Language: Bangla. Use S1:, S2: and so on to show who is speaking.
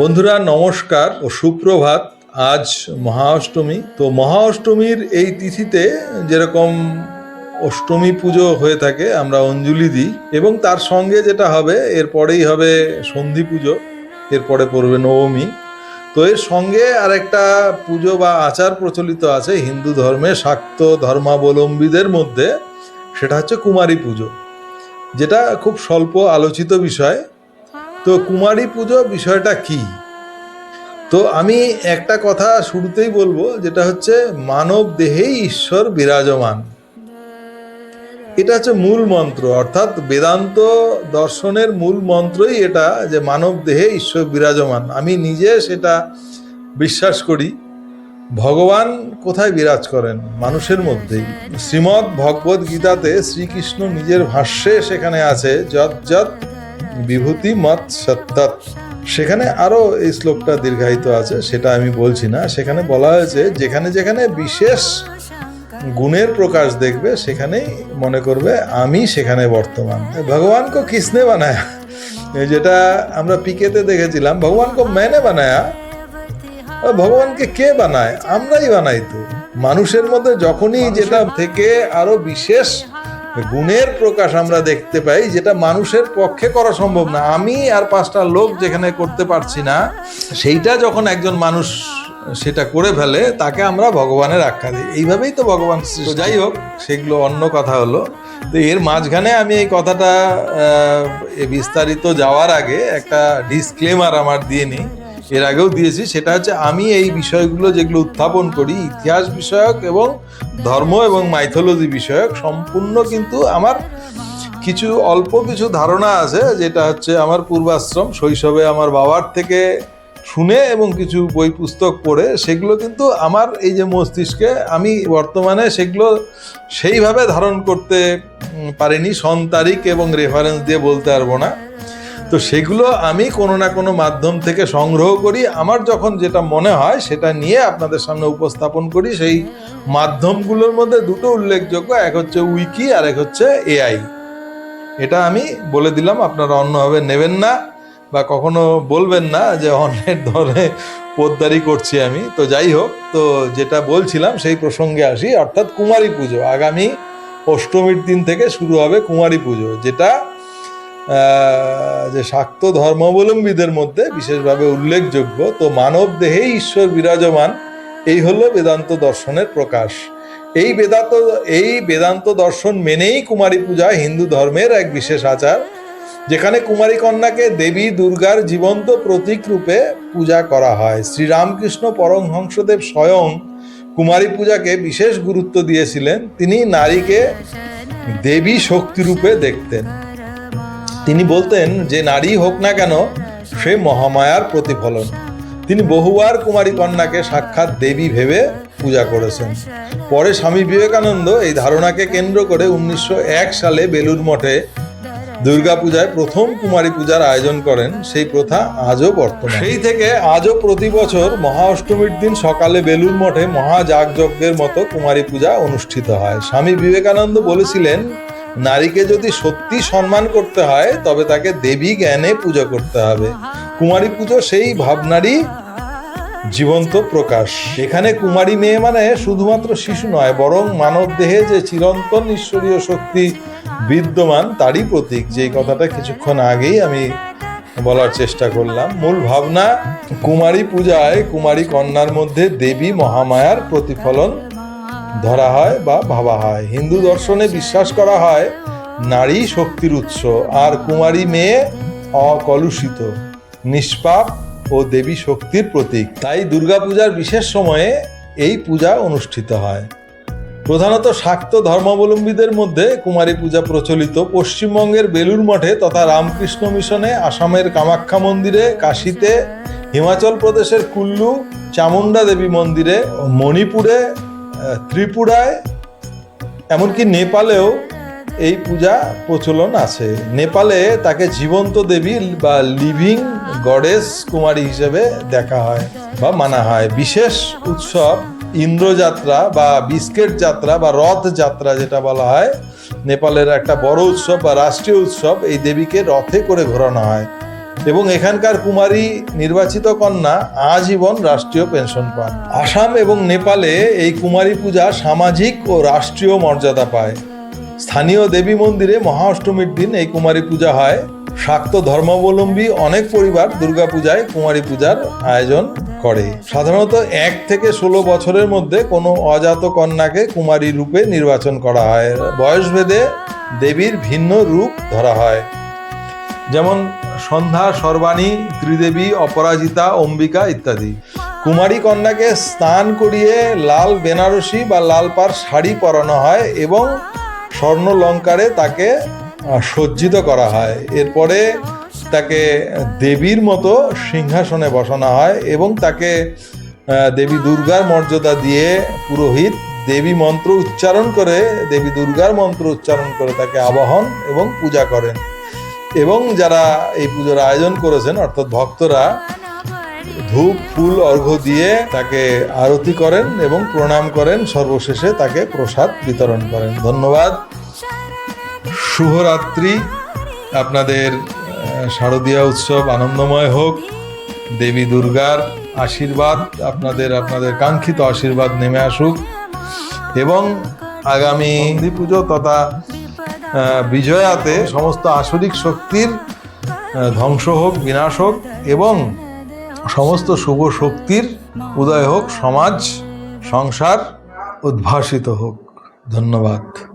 S1: বন্ধুরা, নমস্কার ও সুপ্রভাত। আজ মহা অষ্টমী তো মহা অষ্টমীর এই তিথিতে যেরকম অষ্টমী পুজো হয়ে থাকে, আমরা অঞ্জলি দিই এবং তার সঙ্গে যেটা হবে এরপরেই হবে সন্ধি পুজো এরপরে পড়বে নবমী। তো এর সঙ্গে আরেকটা পুজো বা আচার প্রচলিত আছে হিন্দু ধর্মে শাক্ত ধর্মাবলম্বীদের মধ্যে, সেটা হচ্ছে কুমারী পুজো। যেটা খুব স্বল্প আলোচিত বিষয় তো কুমারী পুজো বিষয়টা কি? তো আমি একটা কথা শুরুতেই বলব, যেটা হচ্ছে মানব দেহেই ঈশ্বর বিরাজমান। এটা হচ্ছে মূল মন্ত্র, অর্থাৎ বেদান্ত দর্শনের মূল মন্ত্রই এটা যে মানব দেহে ঈশ্বর বিরাজমান। আমি নিজে সেটা বিশ্বাস করি। ভগবান কোথায় বিরাজ করেন? মানুষের মধ্যেই। শ্রীমদ্ ভগবদ গীতাতে শ্রীকৃষ্ণ নিজের ভাষ্যে সেখানে আছে, যৎ যৎ বিভূতি মত সত্যাত সেখানে আরও এই শ্লোকটা দীর্ঘায়িত আছে, সেটা আমি বলছি না। সেখানে বলা হয়েছে, যেখানে যেখানে বিশেষ গুণের প্রকাশ দেখবে, সেখানেই মনে করবে, আমি সেখানে বর্তমান। ভগবানকে কিসনে বানায়া। যেটা আমরা পিকেতে দেখেছিলাম, ভগবানকে মেনে বানায়া ভগবানকে কে বানায়? আমরাই বানাই তো। মানুষের মধ্যে যখনই যেটা থেকে আরও বিশেষ গুণের প্রকাশ আমরা দেখতে পাই যেটা মানুষের পক্ষে করা সম্ভব না। আমি আর পাঁচটা লোক যেখানে করতে পারছি না সেইটা যখন একজন মানুষ সেটা করে ফেলে তাকে আমরা ভগবানের আখ্যা দিই। এইভাবেই তো ভগবান সৃষ্টি। যাই হোক সেগুলো অন্য কথা হলো। তো এর মাঝখানে আমি এই কথাটা এ বিস্তারিত যাওয়ার আগে একটা ডিসক্লেমার আমার দিয়ে নিই। এর আগেও দিয়েছি, সেটা হচ্ছে আমি এই বিষয়গুলো যেগুলো উত্থাপন করি, ইতিহাস বিষয়ক এবং ধর্ম এবং মাইথোলজি বিষয়ক, সম্পূর্ণ কিন্তু আমার কিছু অল্প কিছু ধারণা আছে, যেটা হচ্ছে আমার পূর্বাশ্রম, শৈশবে আমার বাবার থেকে শুনে এবং কিছু বই পুস্তক পড়ে, সেগুলো কিন্তু আমার এই যে মস্তিষ্কে, আমি বর্তমানে সেগুলো সেইভাবে ধারণ করতে পারিনি, সন তারিখ এবং রেফারেন্স দিয়ে বলতে পারব না। তো সেগুলো আমি কোনো না কোনো মাধ্যম থেকে সংগ্রহ করি। আমার যখন যেটা মনে হয় সেটা নিয়ে আপনাদের সামনে উপস্থাপন করি। সেই মাধ্যমগুলোর মধ্যে দুটো উল্লেখযোগ্য, এক হচ্ছে উইকি আর এক হচ্ছে এআই। এটা আমি বলে দিলাম, আপনারা অন্যভাবে নেবেন না বা কখনো বলবেন না যে অন্যের ধরে পোদ্দারি করছি আমি। তো যাই হোক, তো যেটা বলছিলাম সেই প্রসঙ্গে আসি। অর্থাৎ কুমারী পুজো, আগামী অষ্টমীর দিন থেকে শুরু হবে কুমারী পুজো, যেটা যে শাক্ত ধর্মাবলম্বীদের মধ্যে বিশেষভাবে উল্লেখযোগ্য তো মানব দেহেই ঈশ্বর বিরাজমান এই হলো বেদান্ত দর্শনের প্রকাশ। এই বেদান্ত এই বেদান্ত দর্শন মেনেই কুমারী পূজা হিন্দু ধর্মের এক বিশেষ আচার যেখানে কুমারী কন্যাকে দেবী দুর্গার জীবন্ত প্রতীক রূপে পূজা করা হয়। শ্রীরামকৃষ্ণ পরমহংসদেব স্বয়ং কুমারী পূজাকে বিশেষ গুরুত্ব দিয়েছিলেন। তিনি নারীকে দেবী শক্তিরূপে দেখতেন। তিনি বলতেন যে নারী হোক না কেন, সে মহামায়ার প্রতিফলন। তিনি বহুবার কুমারী কন্যাকে সাক্ষাৎ দেবী ভেবে পূজা করেছেন। পরে স্বামী বিবেকানন্দ এই ধারণাকে কেন্দ্র করে উনিশশো এক সালে বেলুর মঠে দুর্গাপূজায় প্রথম কুমারী পূজার আয়োজন করেন। সেই প্রথা আজও বর্তমান। সেই থেকে আজও প্রতি বছর মহা অষ্টমীর দিন সকালে বেলুর মঠে মহাযাগযজ্ঞের মতো কুমারী পূজা অনুষ্ঠিত হয়। স্বামী বিবেকানন্দ বলেছিলেন নারীকে যদি সত্যি সম্মান করতে হয়, তবে তাকে দেবী জ্ঞানে পূজা করতে হবে। কুমারী পুজো সেই ভাবনারই জীবন্ত প্রকাশ। এখানে কুমারী মেয়ে মানে শুধুমাত্র শিশু নয়, বরং মানব দেহে যে চিরন্তন ঈশ্বরীয় শক্তি বিদ্যমান, তারই প্রতীক। যেই কথাটা কিছুক্ষণ আগেই আমি বলার চেষ্টা করলাম, মূল ভাবনা কুমারী পূজায় কুমারী কন্যার মধ্যে দেবী মহামায়ার প্রতিফলন ধরা হয় বা ভাবা হয়। হিন্দু দর্শনে বিশ্বাস করা হয়, নারী শক্তির উৎস, আর কুমারী মেয়ে অকলুষিত, নিষ্পাপ ও দেবী শক্তির প্রতীক। তাই দুর্গাপূজার বিশেষ সময়ে এই পূজা অনুষ্ঠিত হয়। প্রধানত শাক্ত ধর্মাবলম্বীদের মধ্যে কুমারী পূজা প্রচলিত। পশ্চিমবঙ্গের বেলুর মঠে তথা রামকৃষ্ণ মিশনে আসামের কামাখ্যা মন্দিরে, কাশীতে, হিমাচল প্রদেশের কুল্লু চামুন্ডা দেবী মন্দিরে, মণিপুরে ত্রিপুরায়, এমনকি নেপালেও এই পূজা প্রচলন আছে। নেপালে তাকে জীবন্ত দেবী বা লিভিং গডেস কুমারী হিসেবে দেখা হয় বা মানা হয়। বিশেষ উৎসব ইন্দ্রযাত্রা বা বিস্কেট যাত্রা বা রথ যাত্রা যেটা বলা হয়। নেপালের একটা বড় উৎসব বা রাষ্ট্রীয় উৎসব এই দেবীকে রথে করে ঘোরানো হয়। এবং এখানকার কুমারী নির্বাচিত কন্যা আজীবন রাষ্ট্রীয় পেনশন পান। আসাম এবং নেপালে এই কুমারী পূজা সামাজিক ও রাষ্ট্রীয় মর্যাদা পায়। স্থানীয় দেবী মন্দিরে মহা অষ্টমীর দিন এই কুমারী পূজা হয়। শাক্ত ধর্মাবলম্বী অনেক পরিবার দুর্গাপূজায় কুমারী পূজার আয়োজন করে। সাধারণত এক থেকে ষোলো বছরের মধ্যে কোনো অজাত কন্যাকে কুমারী রূপে নির্বাচন করা হয়। বয়সভেদে দেবীর ভিন্ন রূপ ধরা হয়। যেমন সন্ধ্যা, সর্বাণী, ত্রিদেবী, অপরাজিতা, অম্বিকা ইত্যাদি। কুমারী কন্যাকে স্নান করিয়ে লাল বেনারসি বা লাল পার শাড়ি পরানো হয় এবং স্বর্ণ লঙ্কারে তাকে সজ্জিত করা হয়। এরপরে তাকে দেবীর মতো সিংহাসনে বসানো হয় এবং তাকে দেবী দুর্গার মর্যাদা দিয়ে পুরোহিত দেবী মন্ত্র উচ্চারণ করে, দেবী দুর্গার মন্ত্র উচ্চারণ করে তাকে আবাহন এবং পূজা করেন। এবং যারা এই পুজোর আয়োজন করেছেন, অর্থাৎ ভক্তরা, ধূপ, ফুল, অর্ঘ্য দিয়ে তাকে আরতি করেন এবং প্রণাম করেন। সর্বশেষে তাকে প্রসাদ বিতরণ করেন। ধন্যবাদ। শুভরাত্রি। আপনাদের শারদীয়া উৎসব আনন্দময় হোক। দেবী দুর্গার আশীর্বাদ আপনাদের আপনাদের কাঙ্ক্ষিত আশীর্বাদ নেমে আসুক। এবং আগামী পুজো তথা বিজয়াতে সমস্ত আসরিক শক্তির ধ্বংস হোক, বিনাশ হোক এবং সমস্ত শুভ শক্তির উদয় হোক, সমাজ, সংসার উদ্ভাসিত হোক। ধন্যবাদ।